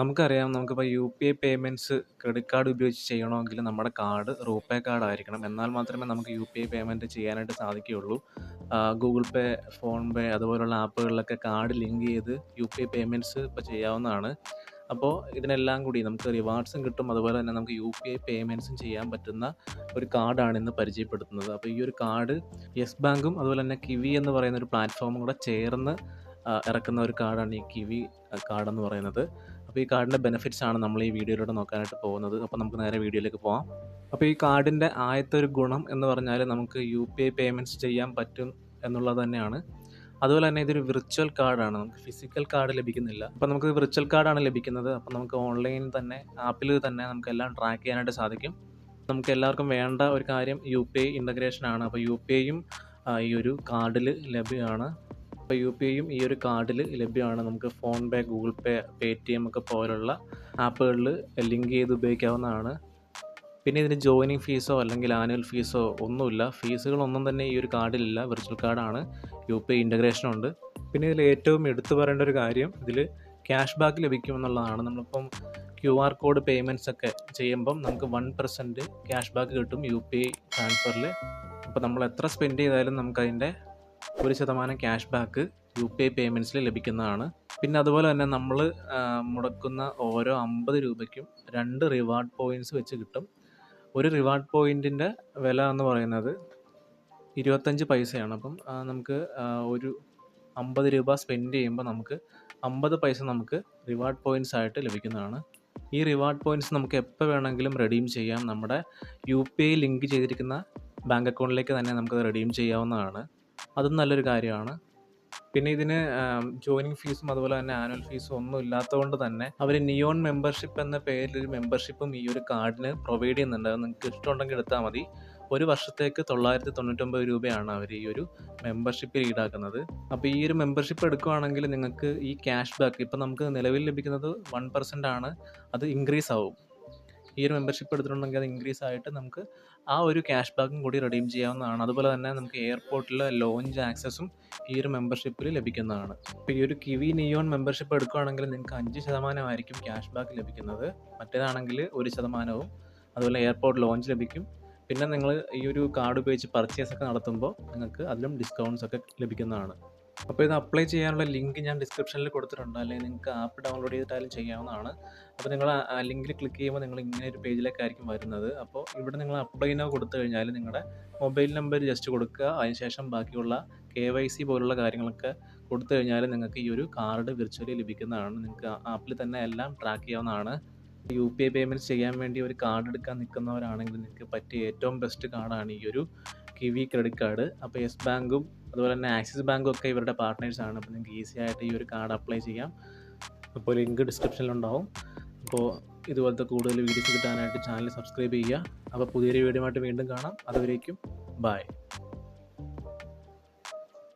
നമുക്കറിയാം നമുക്കിപ്പോൾ U P I payments credit card ഉപയോഗിച്ച് ചെയ്യണമെങ്കിൽ നമ്മുടെ കാർഡ് റൂപേ കാർഡ് ആയിരിക്കണം. എന്നാൽ മാത്രമേ നമുക്ക് യു പി ഐ പേയ്മെന്റ് ചെയ്യാനായിട്ട് സാധിക്കുകയുള്ളൂ. ഗൂഗിൾ പേ ഫോൺ പേ അതുപോലുള്ള ആപ്പുകളിലൊക്കെ കാർഡ് ലിങ്ക് ചെയ്ത് യു പി ഐ പേയ്മെന്റ്സ് ഇപ്പോൾ ചെയ്യാവുന്നതാണ്. അപ്പോൾ ഇതിനെല്ലാം കൂടി നമുക്ക് റിവാർഡ്സും കിട്ടും. അതുപോലെ തന്നെ നമുക്ക് യു പി ഐ പേയ്മെന്റ്സും ചെയ്യാൻ പറ്റുന്ന ഒരു കാർഡാണ് ഇന്ന് പരിചയപ്പെടുത്തുന്നത്. അപ്പോൾ ഈ ഒരു കാർഡ് യെസ് ബാങ്കും അതുപോലെ തന്നെ കിവി എന്ന് പറയുന്ന ഒരു പ്ലാറ്റ്ഫോമും കൂടെ ചേർന്ന് ഇറക്കുന്ന ഒരു കാർഡാണ് ഈ കിവി കാർഡ് എന്ന് പറയുന്നത്. അപ്പോൾ ഈ കാർഡിന്റെ ബെനിഫിറ്റ്സ് ആണ് നമ്മൾ ഈ വീഡിയോയിലൂടെ നോക്കാനായിട്ട് പോകുന്നത്. അപ്പോൾ നമുക്ക് നേരെ വീഡിയോയിലേക്ക് പോകാം അപ്പോൾ ഈ കാർഡിന്റെ ആദ്യത്തെ ഒരു ഗുണം എന്ന് പറഞ്ഞാൽ നമുക്ക് യു പി ഐ പേയ്മെന്റ്സ് ചെയ്യാൻ പറ്റും എന്നുള്ളത് തന്നെയാണ്. അതുപോലെ തന്നെ ഇതൊരു വിർച്വൽ കാർഡാണ് നമുക്ക് ഫിസിക്കൽ കാർഡ് ലഭിക്കുന്നില്ല. അപ്പോൾ നമുക്ക് വിർച്വൽ കാർഡാണ് ലഭിക്കുന്നത്. അപ്പോൾ നമുക്ക് ഓൺലൈൻ തന്നെ ആപ്പിൽ തന്നെ നമുക്ക് എല്ലാം ട്രാക്ക് ചെയ്യാനായിട്ട് സാധിക്കും. നമുക്ക് എല്ലാവർക്കും വേണ്ട ഒരു കാര്യം യു പി ഐ ഇന്റഗ്രേഷൻ ആണ്. അപ്പോൾ യു പി ഐയും ഈ ഒരു കാർഡിൽ ലഭ്യമാണ്. അപ്പോൾ യു പി ഐയും ഈ ഒരു കാർഡിൽ ലഭ്യമാണ്. നമുക്ക് PhonePe Google Pay Paytm ഒക്കെ പോലുള്ള ആപ്പുകളിൽ ലിങ്ക് ചെയ്ത് ഉപയോഗിക്കാവുന്നതാണ്. പിന്നെ ഇതിന് ജോയിനിങ് ഫീസോ അല്ലെങ്കിൽ ആനുവൽ ഫീസോ ഒന്നുമില്ല. ഫീസുകളൊന്നും തന്നെ ഈ ഒരു കാർഡിലില്ല. വിർച്വൽ കാർഡാണ് യു പി ഐ ഇന്റഗ്രേഷൻ ഉണ്ട്. പിന്നെ ഇതിൽ ഏറ്റവും എടുത്തു പറയേണ്ട ഒരു കാര്യം ഇതിൽ ക്യാഷ് ബാക്ക് ലഭിക്കുമെന്നുള്ളതാണ്. നമ്മളിപ്പം ക്യു ആർ കോഡ് പേയ്മെന്റ്സ് ഒക്കെ ചെയ്യുമ്പം നമുക്ക് വൺ പെർസെന്റ് ക്യാഷ് ബാക്ക് കിട്ടും യു പി ഐ ട്രാൻസ്ഫറിൽ അപ്പോൾ നമ്മൾ എത്ര സ്പെൻഡ് ചെയ്താലും നമുക്കതിന്റെ ഒരു ശതമാനം cash back U P I പേയ്മെന്റ്സിൽ ലഭിക്കുന്നതാണ്. പിന്നെ അതുപോലെ തന്നെ നമ്മൾ മുടക്കുന്ന ഓരോ അമ്പത് രൂപയ്ക്കും രണ്ട് റിവാർഡ് പോയിന്റ്സ് വെച്ച് കിട്ടും. ഒരു റിവാർഡ് പോയിന്റിന്റെ വില എന്ന് പറയുന്നത് ഇരുപത്തഞ്ച് പൈസയാണ്. അപ്പം നമുക്ക് ഒരു അമ്പത് രൂപ സ്പെൻഡ് ചെയ്യുമ്പോൾ നമുക്ക് അമ്പത് പൈസ നമുക്ക് റിവാർഡ് പോയിന്റ്സ് ആയിട്ട് ലഭിക്കുന്നതാണ്. ഈ റിവാർഡ് പോയിന്റ്സ് നമുക്ക് എപ്പോൾ വേണമെങ്കിലും റെഡീം ചെയ്യാം. നമ്മുടെ യു പി ഐ ലിങ്ക് ചെയ്തിരിക്കുന്ന ബാങ്ക് അക്കൗണ്ടിലേക്ക് തന്നെ നമുക്കത് റെഡീം ചെയ്യാവുന്നതാണ്. അതും നല്ലൊരു കാര്യമാണ്. പിന്നെ ഇതിന് ജോയിനിങ് ഫീസും അതുപോലെ തന്നെ ആനുവൽ ഫീസും ഒന്നും ഇല്ലാത്തതുകൊണ്ട് തന്നെ അവർ നിയോൺ മെമ്പർഷിപ്പ് എന്ന പേരിൽ ഒരു മെമ്പർഷിപ്പും ഈ ഒരു കാർഡിന് പ്രൊവൈഡ് ചെയ്യുന്നുണ്ട്. അത് നിങ്ങൾക്ക് ഇഷ്ടമുണ്ടെങ്കിൽ എടുത്താൽ മതി. ഒരു വർഷത്തേക്ക് തൊള്ളായിരത്തി തൊണ്ണൂറ്റൊമ്പത് രൂപയാണ് അവർ ഈ ഒരു മെമ്പർഷിപ്പിൽ ഈടാക്കുന്നത്. അപ്പോൾ ഈ ഒരു മെമ്പർഷിപ്പ് എടുക്കുകയാണെങ്കിൽ നിങ്ങൾക്ക് ഈ ക്യാഷ് ബാക്ക് ഇപ്പം നമുക്ക് നിലവിൽ ലഭിക്കുന്നത് വൺ പെർസെന്റ് ആണ്. അത് ഇൻക്രീസ് ആവും. ഈ ഒരു മെമ്പർഷിപ്പ് എടുത്തിട്ടുണ്ടെങ്കിൽ അത് ഇൻക്രീസ് ആയിട്ട് നമുക്ക് ആ ഒരു ക്യാഷ് ബാക്കും കൂടി റെഡീം ചെയ്യാവുന്നതാണ്. അതുപോലെ തന്നെ നമുക്ക് എയർപോർട്ടിലെ ലോഞ്ച് ആക്സസും ഈ ഒരു മെമ്പർഷിപ്പിൽ ലഭിക്കുന്നതാണ്. ഇപ്പോൾ ഈ ഒരു കിവി നിയോൺ മെമ്പർഷിപ്പ് എടുക്കുകയാണെങ്കിൽ നിങ്ങൾക്ക് അഞ്ച് ശതമാനമായിരിക്കും ക്യാഷ് ബാക്ക് ലഭിക്കുന്നത്. മറ്റേതാണെങ്കിൽ ഒരു ശതമാനവും. അതുപോലെ എയർപോർട്ട് ലോഞ്ച് ലഭിക്കും. പിന്നെ നിങ്ങൾ ഈ ഒരു കാർഡ് ഉപയോഗിച്ച് പർച്ചേസ് ഒക്കെ നടത്തുമ്പോൾ നിങ്ങൾക്ക് അതിലും ഡിസ്കൗണ്ട്സ് ഒക്കെ ലഭിക്കുന്നതാണ്. അപ്പോൾ ഇത് അപ്ലൈ ചെയ്യാനുള്ള ലിങ്ക് ഞാൻ ഡിസ്ക്രിപ്ഷനിൽ കൊടുത്തിട്ടുണ്ട്. അല്ലെങ്കിൽ നിങ്ങൾക്ക് ആപ്പ് ഡൗൺലോഡ് ചെയ്തിട്ടാലും ചെയ്യാവുന്നതാണ്. അപ്പോൾ നിങ്ങൾ ആ ലിങ്കിൽ ക്ലിക്ക് ചെയ്യുമ്പോൾ നിങ്ങൾ ഇങ്ങനെ ഒരു പേജിലേക്കായിരിക്കും വരുന്നത്. അപ്പോൾ ഇവിടെ നിങ്ങൾ അപ്ലൈ നോ കൊടുത്തു കഴിഞ്ഞാൽ നിങ്ങളുടെ മൊബൈൽ നമ്പർ ജസ്റ്റ് കൊടുക്കുക. അതിനുശേഷം ബാക്കിയുള്ള കെ വൈ സി പോലുള്ള കാര്യങ്ങളൊക്കെ കൊടുത്തു കഴിഞ്ഞാൽ നിങ്ങൾക്ക് ഈ ഒരു കാർഡ് വിർച്വലി ലഭിക്കുന്നതാണ്. നിങ്ങൾക്ക് ആപ്പിൽ തന്നെ എല്ലാം ട്രാക്ക് ചെയ്യാവുന്നതാണ്. യു പി ഐ പേയ്മെന്റ്സ് ചെയ്യാൻ വേണ്ടി ഒരു കാർഡ് എടുക്കാൻ നിൽക്കുന്നവരാണെങ്കിൽ നിങ്ങൾക്ക് പറ്റിയ ഏറ്റവും ബെസ്റ്റ് കാർഡാണ് ഈ ഒരു കിവി ക്രെഡിറ്റ് കാർഡ് അപ്പോൾ യെസ് ബാങ്കും അതുപോലെ തന്നെ ആക്സിസ് ബാങ്കും ഒക്കെ ഇവരുടെ പാർട്ട്നേഴ്സാണ് അപ്പോൾ നിങ്ങൾക്ക് ഈസി ആയിട്ട് ഈ ഒരു കാർഡ് അപ്ലൈ ചെയ്യാം. അപ്പോൾ ലിങ്ക് ഡിസ്ക്രിപ്ഷനിലുണ്ടാവും അപ്പോൾ ഇതുപോലത്തെ കൂടുതൽ വീഡിയോസ് കിട്ടാനായിട്ട് ചാനൽ സബ്സ്ക്രൈബ് ചെയ്യുക. അപ്പോൾ പുതിയൊരു വീഡിയോ ആയിട്ട് വീണ്ടും കാണാം. അതുവരേക്കും ബൈ